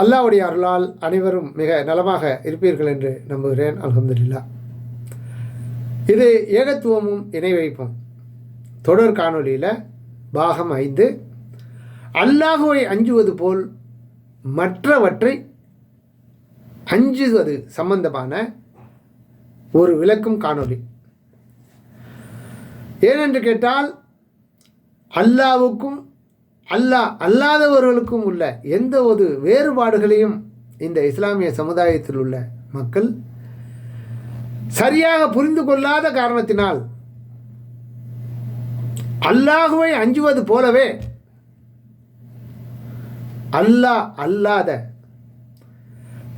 அல்லாவுடைய அருளால் அனைவரும் மிக நலமாக இருப்பீர்கள் என்று நம்புகிறேன். அலமதுல்லா இது ஏகத்துவமும் இணை வைப்பும். தொடர் காணொலியில் பாகம் ஐந்து. அல்லாஹுவை அஞ்சுவது போல் மற்றவற்றை அஞ்சுவது சம்பந்தமான ஒரு விளக்கும் காணொளி. ஏனென்று கேட்டால் அல்லாவுக்கும் அல்லாஹ் அல்லாதவர்களுக்கும் உள்ள எந்த ஒரு வேறுபாடுகளையும் இந்த இஸ்லாமிய சமுதாயத்தில் உள்ள மக்கள் சரியாக புரிந்து கொள்ளாத காரணத்தினால் அல்லாஹுவை அஞ்சுவது போலவே அல்லாஹ் அல்லாத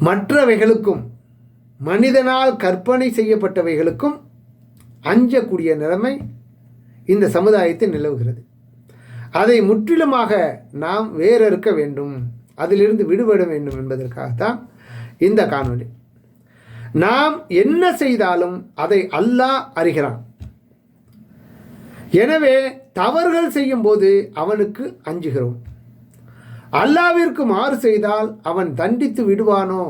மற்றவைகளுக்கும் மனிதனால் கற்பனை செய்யப்பட்டவைகளுக்கும் அஞ்சக்கூடிய நிலைமை இந்த சமுதாயத்தில் நிலவுகிறது. அதை முற்றிலுமாக நாம் வேறறுக்க வேண்டும். அதிலிருந்து விடுபட வேண்டும் என்பதற்காகத்தான் இந்த காணொளி. நாம் என்ன செய்தாலும் அதை அல்லாஹ் அறிகிறான். எனவே தவறுகள் செய்யும்போது அவனுக்கு அஞ்சுகிறோம். அல்லாவிற்கு மாறு செய்தால் அவன் தண்டித்து விடுவானோ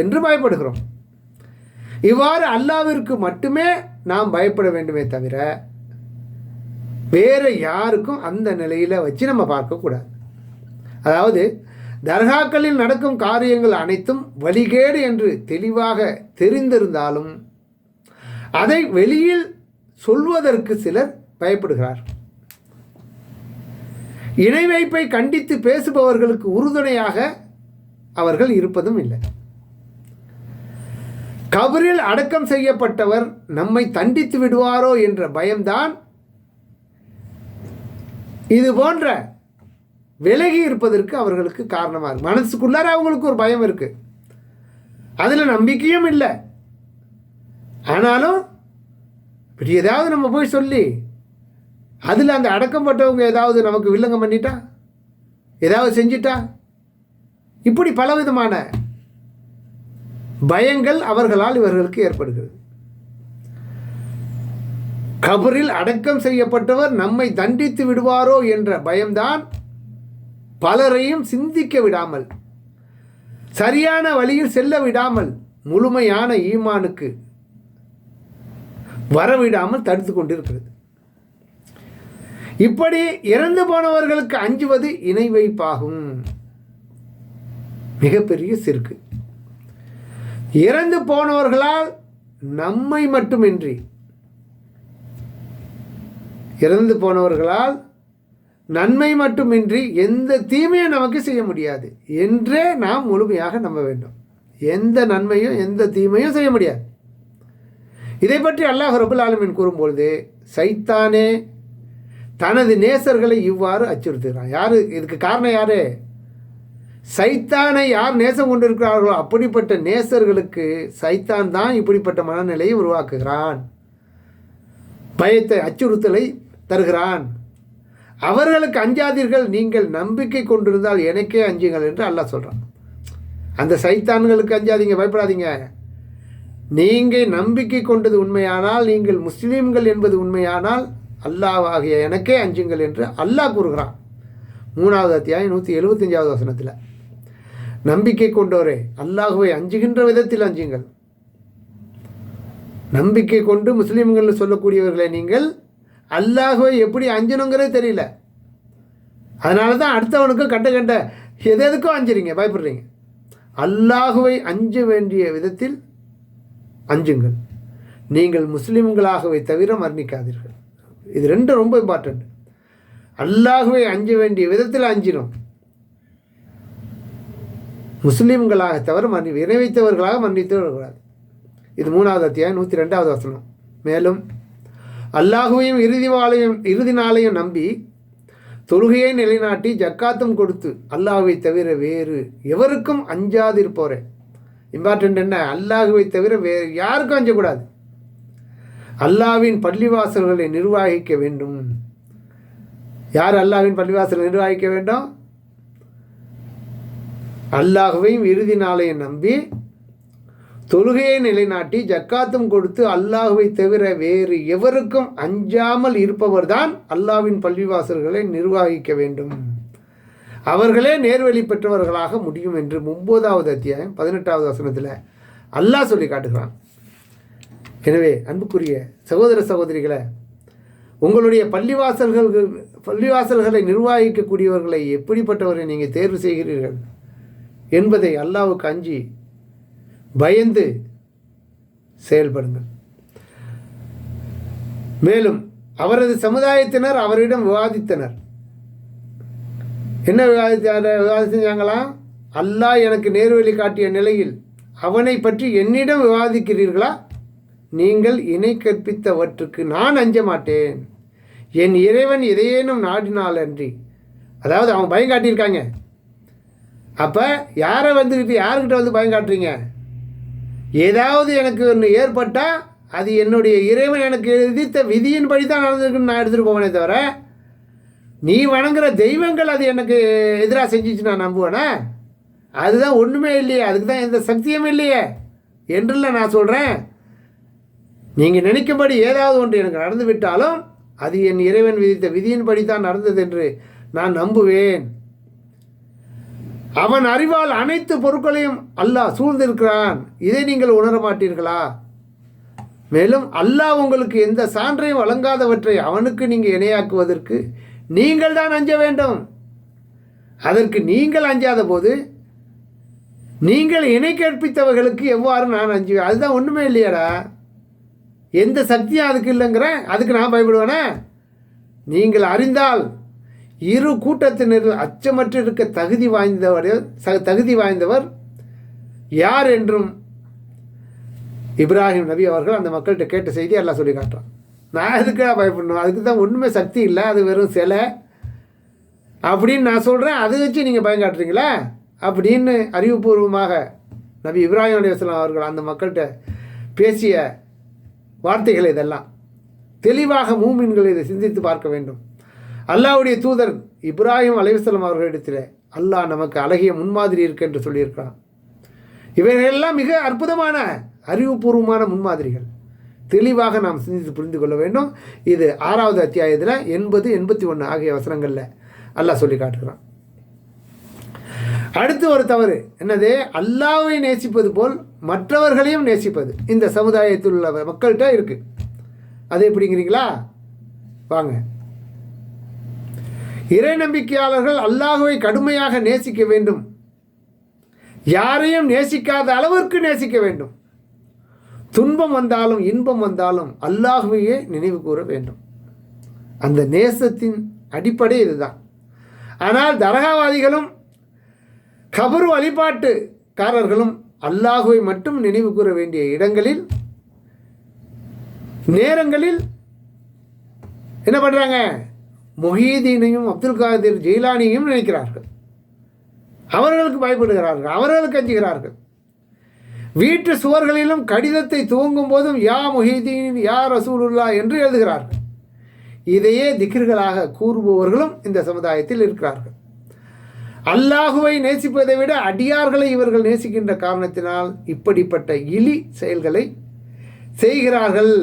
என்று பயப்படுகிறோம். இவ்வாறு அல்லாவிற்கு மட்டுமே நாம் பயப்பட வேண்டுமே தவிர வேறு யாருக்கும் அந்த நிலையில் வச்சு நம்ம பார்க்கக்கூடாது அதாவது தர்காக்களில் நடக்கும் காரியங்கள் அனைத்தும் வழிகேடு என்று தெளிவாக தெரிந்திருந்தாலும் அதை வெளியில் சொல்வதற்கு சிலர் பயப்படுகிறார். இணை வைப்பை கண்டித்து பேசுபவர்களுக்கு உறுதுணையாக அவர்கள் இருப்பதும் இல்லை. கபரில் அடக்கம் செய்யப்பட்டவர் நம்மை தண்டித்து விடுவாரோ என்ற பயம்தான் இது போன்ற விலகி இருப்பதற்கு அவர்களுக்கு காரணமாக இருக்கு. மனசுக்குள்ளார அவங்களுக்கு ஒரு பயம் இருக்குது அதில் நம்பிக்கையும் இல்லை. ஆனாலும் இப்படி ஏதாவது நம்ம போய் சொல்லி அதில் அந்த அடக்கப்பட்டவங்க ஏதாவது நமக்கு வில்லங்கம் பண்ணிட்டா? ஏதாவது செஞ்சிட்டா? இப்படி பலவிதமான பயங்கள் அவர்களால் இவர்களுக்கு ஏற்படுகிறது. கபரில் அடக்கம் செய்யப்பட்டவர் நம்மை தண்டித்து விடுவாரோ என்ற பயம்தான் பலரையும் சிந்திக்க விடாமல் சரியான வழியில் செல்ல விடாமல் முழுமையான ஈமானுக்கு வரவிடாமல் தடுத்து கொண்டிருக்கிறது. இப்படி இறந்து போனவர்களுக்கு அஞ்சுவது இணை வைப்பாகும். மிகப்பெரிய சிறுக்கு இறந்து போனவர்களால் நம்மை மட்டுமின்றி இறந்து போனவர்களால் நன்மை மட்டுமின்றி எந்த தீமையும் நமக்கு செய்ய முடியாது. என்றே நாம் முழுமையாக நம்ப வேண்டும். எந்த நன்மையும் எந்த தீமையும் செய்ய முடியாது. இதை பற்றி அல்லாஹ் ரபுல் ஆலமின் கூறும்பொழுது சைத்தானே தனது நேசர்களை இவ்வாறு அச்சுறுத்துகிறான். யார்? இதுக்கு காரணம் யார்? சைத்தானை யார் நேசம் கொண்டிருக்கிறார்களோ அப்படிப்பட்ட நேசர்களுக்கு சைத்தான் தான் இப்படிப்பட்ட மனநிலையை உருவாக்குகிறான். பயத்தை அச்சுறுத்தலை தருகிறான். அவர்களுக்கு அஞ்சாதீர்கள் நீங்கள் நம்பிக்கை கொண்டிருந்தால் எனக்கே அஞ்சுங்கள் என்று அல்லாஹ் சொல்கிறான் அந்த சைத்தான்களுக்கு அஞ்சாதீங்க பயப்படாதீங்க. நீங்கள் நம்பிக்கை கொண்டது உண்மையானால் நீங்கள் முஸ்லீம்கள் என்பது உண்மையானால் அல்லாஹ் எனக்கே அஞ்சுங்கள் என்று அல்லாஹ் கூறுகிறான். மூணாவது அத்தியாயம் நூற்றி எழுபத்தஞ்சாவது வசனத்தில். நம்பிக்கை கொண்டோரே அல்லாஹுவை அஞ்சுகின்ற விதத்தில் அஞ்சுங்கள். நம்பிக்கை கொண்டு முஸ்லீம்கள் சொல்லக்கூடியவர்களை நீங்கள் அல்லாஹுவை எப்படி அஞ்சணுங்கிறதே தெரியல. அதனால தான் அடுத்தவனுக்கு கட்ட கண்ட எது எதுக்கும் அஞ்சுறீங்க பயப்படுறீங்க. அல்லாஹுவை அஞ்ச வேண்டிய விதத்தில் அஞ்சுங்கள். நீங்கள் முஸ்லீம்களாகவே தவிர மரணிக்காதீர்கள். இது ரெண்டும் ரொம்ப இம்பார்ட்டண்ட் அல்லாஹுவை அஞ்ச வேண்டிய விதத்தில் அஞ்சினோம். முஸ்லீம்களாக தவிர மன்னி இணைவைத்தவர்களாக மன்னித்து கூடாது. இது மூணாவது அத்தியாயம் நூற்றி ரெண்டாவது வசனம். மேலும் அல்லாஹுவையும் இறுதி வாழையும் இறுதி நாளையும் நம்பி தொழுகையை நிலைநாட்டி ஜக்காத்தும் கொடுத்து அல்லாஹுவை தவிர வேறு எவருக்கும் அஞ்சாதிருப்போரே. இம்பார்ட்டன்ட் என்ன? அல்லாஹுவை தவிர வேறு யாருக்கும் அஞ்சக்கூடாது. அல்லாவின் பள்ளிவாசல்களை நிர்வாகிக்க வேண்டும். யார் அல்லாவின் பள்ளிவாசலை நிர்வாகிக்க வேண்டும்? அல்லாஹுவையும் இறுதி நாளையும் நம்பி தொழுகையை நிலைநாட்டி ஜக்காத்தும் கொடுத்து அல்லாஹுவை தவிர வேறு எவருக்கும் அஞ்சாமல் இருப்பவர்தான் அல்லாவின் பள்ளிவாசல்களை நிர்வகிக்க வேண்டும். அவர்களே நேர்வழி பெற்றவர்களாக முடியும் என்று ஒன்பதாவது அத்தியாயம் பதினெட்டாவது வசனத்தில் அல்லாஹ் சொல்லி காட்டுகிறான். எனவே அன்புக்குரிய சகோதர சகோதரிகளை உங்களுடைய பள்ளிவாசல்கள் பள்ளிவாசல்களை நிர்வகிக்கக்கூடியவர்களை எப்படிப்பட்டவரை நீங்கள் தேர்வு செய்கிறீர்கள் என்பதை அல்லாவுக்கு அஞ்சி பயந்து செயல்படுங்கள். மேலும் அவரது சமுதாயத்தினர் அவரிடம் விவாதித்தனர். என்ன விவாதித்தார விவாதம் அல்லாஹ் எனக்கு நேர்வழி காட்டிய நிலையில் அவனை பற்றி என்னிடம் விவாதிக்கிறீர்களா? நீங்கள் இணை கற்பித்தவற்றுக்கு நான் அஞ்ச மாட்டேன். என் இறைவன் எதையேனும் நாடினால் அன்றி அதாவது அவன் பயம் காட்டியிருக்காங்க. அப்போ யாரை வந்துக்கிட்டு யாருக்கிட்ட வந்து பயம் காட்டுறீங்க? ஏதாவது எனக்கு ஒன்று ஏற்பட்டால் அது என்னுடைய இறைவன் எனக்கு விதித்த விதியின்படி தான் நடந்திருக்குன்னு நான் எடுத்துகிட்டு போவேனே தவிர நீ வணங்குற தெய்வங்கள் அது எனக்கு எதிராக செஞ்சிச்சு நான் நம்புவேனே? அதுதான் ஒன்றுமே இல்லையே. அதுக்கு தான் எந்த சக்தியும் இல்லையே என்றில் நான் சொல்கிறேன் நீங்கள் நினைக்கும்படி ஏதாவது ஒன்று எனக்கு நடந்து விட்டாலும் அது என் இறைவன் விதித்த விதியின்படி தான் நடந்தது என்று நான் நம்புவேன். அவன் அறிவால் அனைத்து பொருட்களையும் அல்லாஹ் சூழ்ந்திருக்கிறான். இதை நீங்கள் உணர மாட்டீர்களா? மேலும் அல்லாஹ் உங்களுக்கு எந்த சான்றையும் வழங்காதவற்றை அவனுக்கு நீங்கள் இணையாக்குவதற்கு நீங்கள் தான் அஞ்ச வேண்டும். அதற்கு நீங்கள் அஞ்சாத போது நீங்கள் இணை கற்பித்தவர்களுக்கு எவ்வாறு நான் அஞ்சுவேன் அதுதான் ஒன்றுமே இல்லையாடா. எந்த சக்தியும் அதுக்கு இல்லைங்கிறேன் அதுக்கு நான் பயப்படுவேனே? நீங்கள் அறிந்தால் இரு கூட்டத்தினர் அச்சமற்று இருக்க தகுதி வாய்ந்தவர் தகுதி வாய்ந்தவர் யார் என்றும் இப்ராஹிம் நபி அவர்கள் அந்த மக்கள்கிட்ட கேட்ட செய்தி எல்லாம் சொல்லி காட்டுறான். நான் எதுக்காக பயப்படணும்? அதுக்கு தான் ஒன்றுமே சக்தி இல்லை அது வெறும் சிலை. அப்படின்னு நான் சொல்கிறேன் அதை வச்சு நீங்கள் பயங்காட்டுறீங்களா அப்படின்னு அறிவுபூர்வமாக நபி இப்ராஹிம் அலையாஸ்லாம் அவர்கள் அந்த மக்கள்கிட்ட பேசிய வார்த்தைகள் இதெல்லாம். தெளிவாக மூமின்கள் இதை சிந்தித்து பார்க்க வேண்டும். அல்லாவுடைய தூதர் இப்ராஹிம் அலைவசலம் அவர்களிடத்தில் அல்லாஹ் நமக்கு அழகிய முன்மாதிரி இருக்கு என்று சொல்லியிருக்கிறான். இவைகளெல்லாம் மிக அற்புதமான அறிவுபூர்வமான முன்மாதிரிகள். தெளிவாக நாம் சிந்தித்து புரிந்து கொள்ள வேண்டும். இது ஆறாவது அத்தியாயத்தில் எண்பது எண்பத்தி ஒன்று ஆகிய வசனங்களில் அல்லாஹ் சொல்லி காட்டுகிறான். அடுத்து ஒரு தவறு. என்னது? அல்லாவை நேசிப்பது போல் மற்றவர்களையும் நேசிப்பது. இந்த சமுதாயத்தில் உள்ள மக்கள்கிட்ட இருக்குது அது எப்படிங்கிறீங்களா? வாங்க. இறை நம்பிக்கையாளர்கள் அல்லாஹுவை கடுமையாக நேசிக்க வேண்டும். யாரையும் நேசிக்காத அளவிற்கு நேசிக்க வேண்டும். துன்பம் வந்தாலும் இன்பம் வந்தாலும் அல்லாஹுவையே நினைவு கூற வேண்டும். அந்த நேசத்தின் அடிப்படை இதுதான். ஆனால் தரகாவாதிகளும் கபரு வழிபாட்டுக்காரர்களும் அல்லாஹுவை மட்டும் நினைவு கூற வேண்டிய இடங்களில் நேரங்களில் என்ன பண்ணுறாங்க மொஹீதீனையும் அப்துல் காதிர் ஜெயிலானியையும் நினைக்கிறார்கள். அவர்களுக்கு பயப்படுகிறார்கள் அவர்களுக்கு அஞ்சுகிறார்கள் வீட்டு சுவர்களிலும் கடிதத்தை துவங்கும் போதும் யா முஹீதீன் யா ரசூலுல்லா என்று எழுதுகிறார்கள். இதையே திகிர்களாக கூறுபவர்களும் இந்த சமுதாயத்தில் இருக்கிறார்கள். அல்லாஹுவை நேசிப்பதை விட அடியார்களை இவர்கள் நேசிக்கின்ற காரணத்தினால் இப்படிப்பட்ட இழி செயல்களை செய்கிறார்கள்.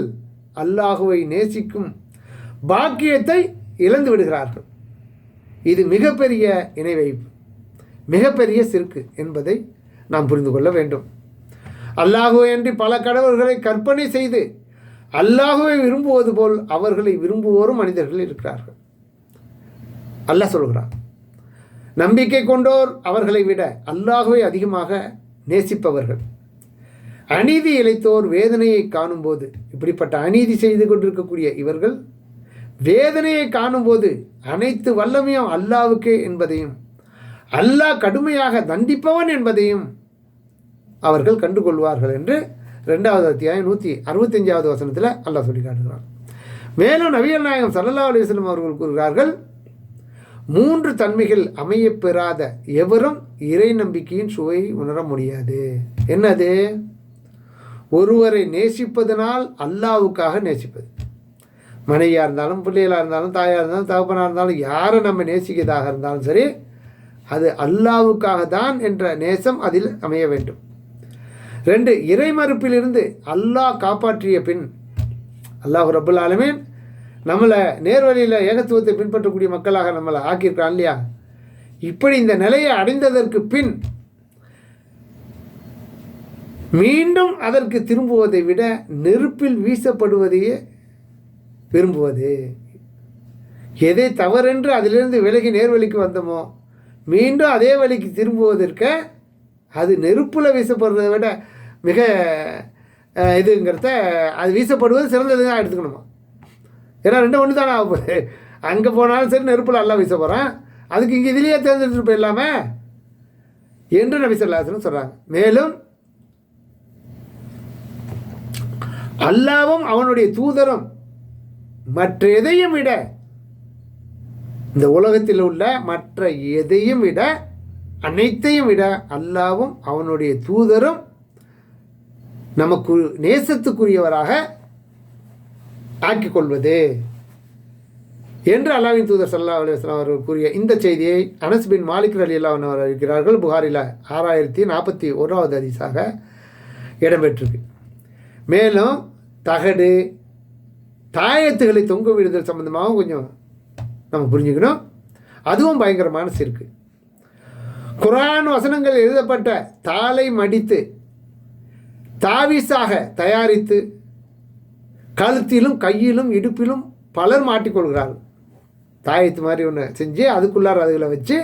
அல்லாஹுவை நேசிக்கும் பாக்கியத்தை இழந்து விடுகிறார்கள். இது மிகப்பெரிய இணை வைப்பு மிகப்பெரிய சிறுக்கு என்பதை நாம் புரிந்து கொள்ள வேண்டும். அல்லாஹுவை அன்றி பல கடவுள்களை கற்பனை செய்து அல்லாஹுவை விரும்புவது போல் அவர்களை விரும்புவோரும் மனிதர்கள் இருக்கிறார்கள். அல்லாஹ் சொல்கிறார் நம்பிக்கை கொண்டோர் அவர்களை விட அல்லாஹுவை அதிகமாக நேசிப்பவர்கள். அநீதி இழைத்தோர் வேதனையை காணும்போது இப்படிப்பட்ட அநீதி செய்து கொண்டிருக்கக்கூடிய இவர்கள் வேதனையை காணும்போது அனைத்து வல்லமையும் அல்லாவுக்கே என்பதையும் அல்லாஹ் கடுமையாக தண்டிப்பவன் என்பதையும் அவர்கள் கண்டுகொள்வார்கள் என்று ரெண்டாவது அத்தியாயம் நூற்றி அறுபத்தஞ்சாவது வசனத்தில் அல்லாஹ் சொல்லி காட்டுகிறான். மேலும் நவியல் நாயகம் சல்லல்லா அலிஸ்லம் அவர்கள் கூறுகிறார்கள் மூன்று தன்மைகள் அமையப்பெறாத எவரும் இறை நம்பிக்கையின் சுவையை உணர முடியாது. என்னது? ஒருவரை நேசிப்பதனால் அல்லாவுக்காக நேசிப்பது. மனைவியாக இருந்தாலும் பிள்ளைகளாக இருந்தாலும் தாயாக இருந்தாலும் தகப்பனாக இருந்தாலும் யாரை நம்ம நேசிக்கிறதாக இருந்தாலும் சரி அது அல்லாவுக்காக தான் என்ற நேசம் அதில் அமைய வேண்டும். ரெண்டு இறைமறுப்பிலிருந்து அல்லாஹ் காப்பாற்றிய பின் அல்லாஹ் ரபுல் ஆலமீன் நம்மளை நேர்வழியில் ஏகத்துவத்தை பின்பற்றக்கூடிய மக்களாக நம்மளை ஆக்கியிருக்கான் இல்லையா? இப்படி இந்த நிலையை அடைந்ததற்கு பின் மீண்டும் அதற்கு திரும்புவதை விட நெருப்பில் வீசப்படுவதையே விரும்புவது? எதை தவறென்று அதிலிருந்து விலகி நேர்வழிக்கு வந்தோமோ மீண்டும் அதே வழிக்கு திரும்புவதற்கு அது நெருப்பில் வீசப்படுறதை விட மிக இதுங்கிறத அது வீசப்படுவது சிறந்தது தான் எடுத்துக்கணுமா? ஏன்னா ரெண்டும் ஒன்று தானே ஆக போகுது. அங்கே போனாலும் சரி நெருப்பில் நல்லா வீச போகிறான் அதுக்கு இங்கே இதுலேயே தேர்ந்தெடுத்துட்டு போயிடலாமே என்று நபி சொல்லாசனம் சொல்கிறாங்க மேலும் அல்லாவும் அவனுடைய தூதரும் மற்ற எதையும் விட இந்த உலகத்தில் உள்ள மற்ற எதையும் விட அனைத்தையும் விட அல்லாவும் அவனுடைய தூதரும் நமக்கு நேசத்துக்குரியவராக ஆக்கிக் கொள்வது என்று அல்லாவின் தூதர் சல்லா அலுவலாம் அவர்கள் கூறிய இந்த செய்தியை அனஸ்பின் மாலிக்கர் மாலிக் அலி அல்லா அவர் இருக்கிறார்கள் புகாரில் ஆறாயிரத்தி நாற்பத்தி ஓராவது அதிசாக இடம்பெற்றிருக்கு. மேலும் தகடு தாயத்துகளை தொங்க விடுதல் சம்மந்தமாகவும் கொஞ்சம் நம்ம புரிஞ்சுக்கணும். அதுவும் பயங்கரமான சிற்கு. குரான் வசனங்கள் எழுதப்பட்ட தாளை மடித்து தாவிஸாக தயாரித்து கழுத்திலும் கையிலும் இடுப்பிலும் பலர் மாட்டிக்கொள்கிறார்கள். தாயத்து மாதிரி ஒன்று செஞ்சு அதுக்குள்ளார அதுகளை வச்சு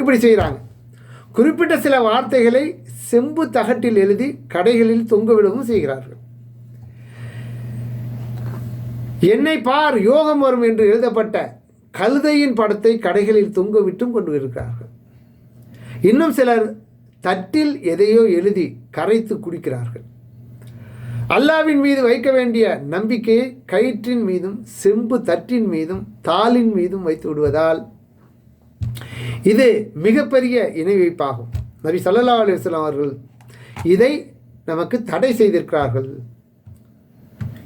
இப்படி செய்கிறாங்க குறிப்பிட்ட சில வார்த்தைகளை செம்பு தகட்டில் எழுதி கடைகளில் தொங்கவிடவும் செய்கிறார்கள். என்னை பார் யோகம் வரும் என்று எழுதப்பட்ட கழுதையின் படத்தை கடைகளில் தொங்கவிட்டும் கொண்டு இருக்கிறார்கள் இன்னும் சிலர் தட்டில் எதையோ எழுதி கரைத்து குடிக்கிறார்கள். அல்லாவின் மீது வைக்க வேண்டிய நம்பிக்கையை கயிற்றின் மீதும் செம்பு தட்டின் மீதும் தாளின் மீதும் வைத்து விடுவதால் இது மிகப்பெரிய இணை வைப்பாகும். நபி சல்லா அலுவலாம் அவர்கள் இதை நமக்கு தடை செய்திருக்கிறார்கள்.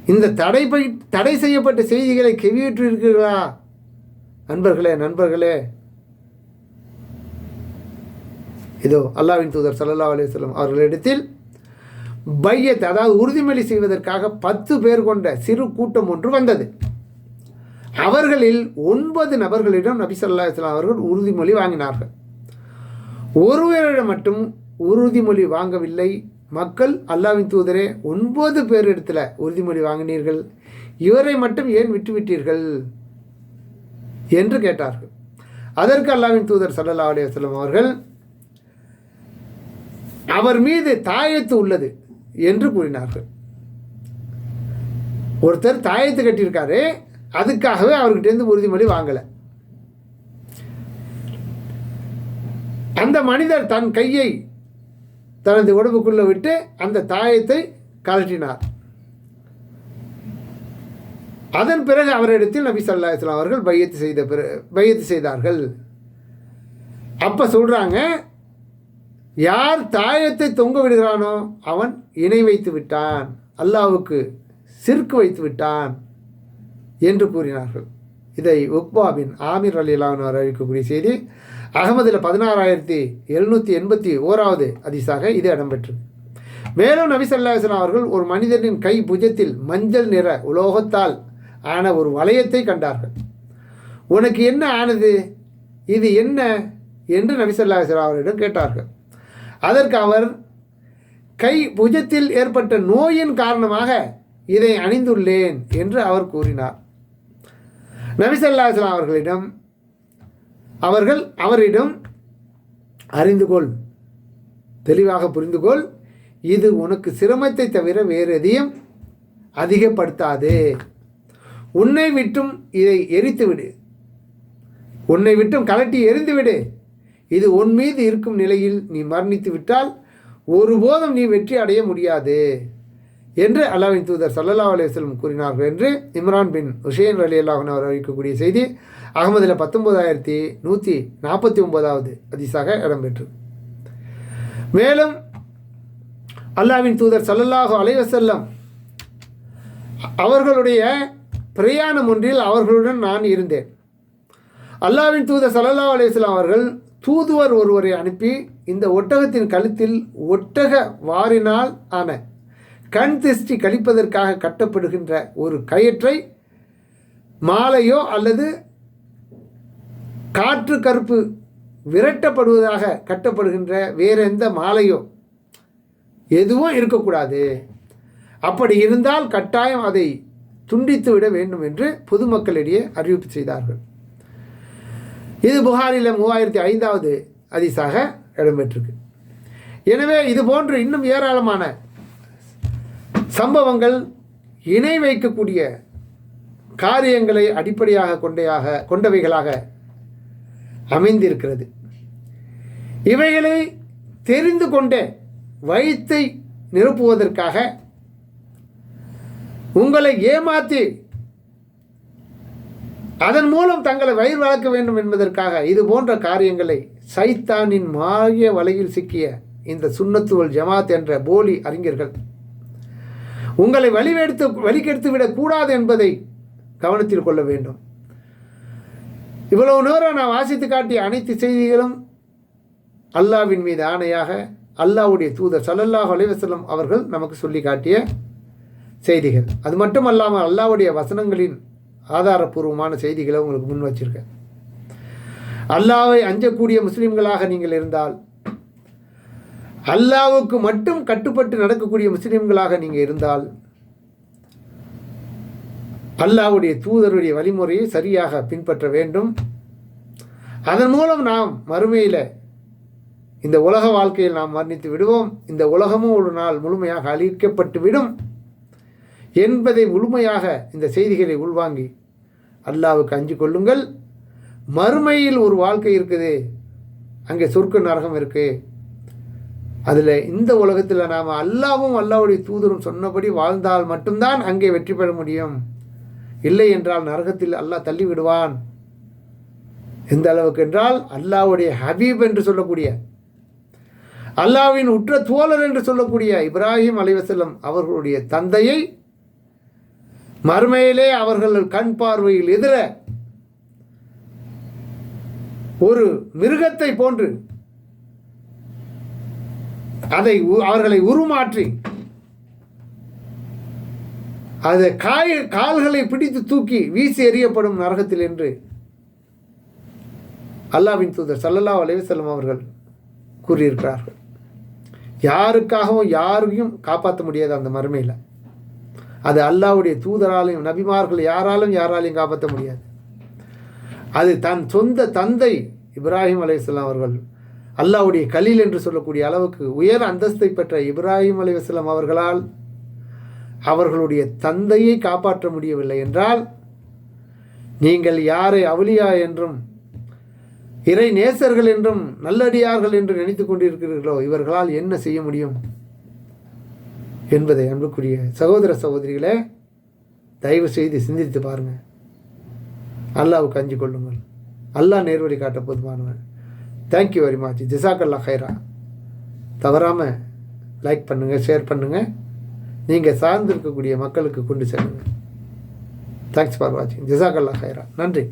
இந்த தடை பை- தடை செய்யப்பட்ட செய்திகளை கெவியுற்று இருக்கிறீர்களா நண்பர்களே நண்பர்களே. இதோ அல்லாவின் தூதர் சல்லா அலைஹி வஸல்லம் அவர்களிடத்தில் பையத் அதாவது உறுதிமொழி செய்வதற்காக பத்து பேர் கொண்ட சிறு கூட்டம் ஒன்று வந்தது. அவர்களில் ஒன்பது நபர்களிடம் நபி சொல்லா இஸ்லாம் அவர்கள் உறுதிமொழி வாங்கினார்கள். ஒருவரிடம் மட்டும் உறுதிமொழி வாங்கவில்லை. மக்கள் அல்லாவின் தூதரே ஒன்பது பேர் இடத்துல உறுதிமொழி வாங்கினீர்கள். இவரை மட்டும் ஏன் விட்டுவிட்டீர்கள்? என்று கேட்டார்கள். அதற்கு அல்லாவின் தூதர் ஸல்லல்லாஹு அலி வஸல்லம் அவர்கள் அவர் மீது தாயத்து உள்ளது என்று கூறினார்கள். ஒருத்தர் தாயத்து கட்டியிருக்காரு அதுக்காகவே அவர்கிட்டேருந்து உறுதிமொழி வாங்கலை. அந்த மனிதர் தன் கையை தனது உடம்புக்குள்ளே விட்டு அந்த தாயத்தை கலட்டினார் அதன் பிறகு அவரிடத்தில் நபி ஸல்லல்லாஹு இஸ்லாம் அவர்கள் பையத்து செய்த பிற பையத்து செய்தார்கள். அப்போ சொல்கிறாங்க யார் தாயத்தை தொங்க விடுகிறானோ அவன் இணை வைத்து விட்டான் அல்லாவுக்கு சிற்கு வைத்து விட்டான் என்று கூறினார்கள். இதை உக்பாபின் ஆமீர் அலிலான் அறிவிக்கக்கூடிய செய்தி அகமதில் பதினாறாயிரத்தி எழுநூற்றி எண்பத்தி ஓராவது அதிசாக இது இடம்பெற்றது. மேலும் நபி அவர்கள் ஒரு மனிதனின் கை புஜத்தில் மஞ்சள் நிற உலோகத்தால் ஆன ஒரு வளையத்தை கண்டார்கள். உனக்கு என்ன ஆனது? இது என்ன? என்று நபி அவரிடம் கேட்டார்கள். அதற்கு அவர் கை புஜத்தில் ஏற்பட்ட நோயின் காரணமாக இதை அணிந்துள்ளேன் என்று அவர் கூறினார். நபிசல்லாஸ்லாம் அவர்களிடம் அவர்கள் அவரிடம் அறிந்து கொள். தெளிவாக புரிந்து கொள். இது உனக்கு சிரமத்தை தவிர வேறு எதையும் அதிகப்படுத்தாது. உன்னை விட்டும் இதை எரித்துவிடு உன்னை விட்டும் கலட்டி எரிந்துவிடு இது உன் மீது இருக்கும் நிலையில் நீ மரணித்து விட்டால் ஒருபோதும் நீ வெற்றி அடைய முடியாது. என்று அல்லாவின் தூதர் சல்லல்லா அலுவலம் கூறினார்கள் என்று இம்ரான் பின் உஷேன் அலி அல்லாஹன் அவர் அறிவிக்கக்கூடிய செய்தி அகமதில் பத்தொன்பதாயிரத்தி நூற்றி நாற்பத்தி ஒன்பதாவது அதிசாக இடம்பெற்றது. மேலும் அல்லாவின் தூதர் சல்லல்லாஹு அலைவசல்லம் அவர்களுடைய பிரயாணம் ஒன்றில் அவர்களுடன் நான் இருந்தேன். அல்லாவின் தூதர் சல்லல்லா அலையம் அவர்கள் தூதுவர் ஒருவரை அனுப்பி இந்த ஒட்டகத்தின் கழுத்தில் ஒட்டக வாரினால் ஆன கண் திருஷ்டி கழிப்பதற்காக கட்டப்படுகின்ற ஒரு கயிற்றை மாலையோ அல்லது காற்று கருப்பு விரட்டப்படுவதாக கட்டப்படுகின்ற வேறு எந்த மாலையோ எதுவும் இருக்கக்கூடாது. அப்படி இருந்தால் கட்டாயம் அதை துண்டித்து விட வேண்டும் என்று பொதுமக்களிடையே அறிவிப்பு செய்தார்கள். இது புகாரில் மூவாயிரத்தி ஐந்தாவது அதிசாக இடம்பெற்றிருக்கு. எனவே இது போன்று இன்னும் ஏராளமான சம்பவங்கள் இணை வைக்கக்கூடிய காரியங்களை அடிப்படையாக கொண்டையாக கொண்டவைகளாக அமைந்திருக்கிறது. இவைகளை தெரிந்து கொண்டே வயிற்றை நிரப்புவதற்காக உங்களை ஏமாற்றி அதன் மூலம் தங்களை வயிறு வளர்க்க வேண்டும் என்பதற்காக இது போன்ற காரியங்களை சைத்தானின் மாய வலையில் சிக்கிய இந்த சுண்ணத்துவல் ஜமாத் என்ற போலி அறிஞர்கள் உங்களை வழிவெடுத்து வழிகெடுத்து விடக்கூடாது என்பதை கவனத்தில் கொள்ள வேண்டும். இவ்வளவு நேரம் நான் வாசித்து காட்டிய அனைத்து செய்திகளும் அல்லாவின் மீது ஆணையாக அல்லாவுடைய தூதர் சல்லல்லாஹ் அலைவசல்லம் அவர்கள் நமக்கு சொல்லி காட்டிய செய்திகள். அது மட்டும் அல்லாமல் அல்லாவுடைய வசனங்களின் ஆதாரபூர்வமான செய்திகளை உங்களுக்கு முன் வச்சிருக்கேன். அல்லாவை அஞ்சக்கூடிய முஸ்லீம்களாக நீங்கள் இருந்தால் அல்லாவுக்கு மட்டும் கட்டுப்பட்டு நடக்கக்கூடிய முஸ்லீம்களாக நீங்கள் இருந்தால் அல்லாவுடைய தூதருடைய வழிமுறையை சரியாக பின்பற்ற வேண்டும். அதன் மூலம் நாம் மறுமையில் இந்த உலக வாழ்க்கையில் நாம் மரணித்து விடுவோம். இந்த உலகமும் ஒரு நாள் முழுமையாக அழிக்கப்பட்டு விடும் என்பதை முழுமையாக இந்த செய்திகளை உள்வாங்கி அல்லாவுக்கு அஞ்சு கொள்ளுங்கள். மறுமையில் ஒரு வாழ்க்கை இருக்குது. அங்கே சொர்க்க நரகம் இருக்குது அதில் இந்த உலகத்தில் நாம் அல்லாவும் அல்லாவுடைய தூதரும் சொன்னபடி வாழ்ந்தால் மட்டும்தான் அங்கே வெற்றி பெற முடியும். இல்லை என்றால் நரகத்தில் அல்லாஹ் தள்ளி விடுவான். எந்த அளவுக்கு என்றால் அல்லாவுடைய ஹபீப் என்று சொல்லக்கூடிய அல்லாவின் உற்ற தோழர் என்று சொல்லக்கூடிய இப்ராஹிம் அலைவசல்லம் அவர்களுடைய தந்தையை மறுமையிலே அவர்கள் கண் பார்வையில் எதிர ஒரு மிருகத்தை போன்று அதை அவர்களை உருமாற்றி அது காய் கால்களை பிடித்து தூக்கி வீசி எறியப்படும் நரகத்தில் என்று அல்லாவின் தூதர் சல்லல்லா அலைவசல்லம் அவர்கள் கூறியிருக்கிறார்கள். யாருக்காகவும் யாரையும் காப்பாற்ற முடியாது அந்த மறுமையில். அது அல்லாவுடைய தூதராலையும் நபிமார்கள் யாராலும் யாராலையும் காப்பாற்ற முடியாது. அது தன் சொந்த தந்தை இப்ராஹிம் அலையாம் அவர்கள் அல்லாவுடைய கலீல் என்று சொல்லக்கூடிய அளவுக்கு உயர் அந்தஸ்தை பெற்ற இப்ராஹிம் அலைவாஸ்லாம் அவர்களால் அவர்களுடைய தந்தையை காப்பாற்ற முடியவில்லை என்றால் நீங்கள் யாரை அவலியா என்றும் இறை நேசர்கள் என்றும் நல்லடியார்கள் என்று நினைத்து கொண்டிருக்கிறீர்களோ இவர்களால் என்ன செய்ய முடியும்? என்பதை அன்புக்குரிய சகோதர சகோதரிகளே தயவு செய்து சிந்தித்து பாருங்கள் அல்லாவுக்கு அஞ்சு கொள்ளுங்கள். அல்லாஹ் நேர்வழி காட்ட போதுமானவன். தேங்க்யூ வெரி மச் ஜிசாக்கல்லா ஹைரா. தவறாமல் லைக் பண்ணுங்கள் ஷேர் பண்ணுங்கள் நீங்கள் சார்ந்திருக்கக்கூடிய மக்களுக்கு கொண்டு செல்லுங்கள் தேங்க்ஸ் ஃபார் வாட்சிங் ஜிசாக்கல்லா ஹைரா. நன்றி.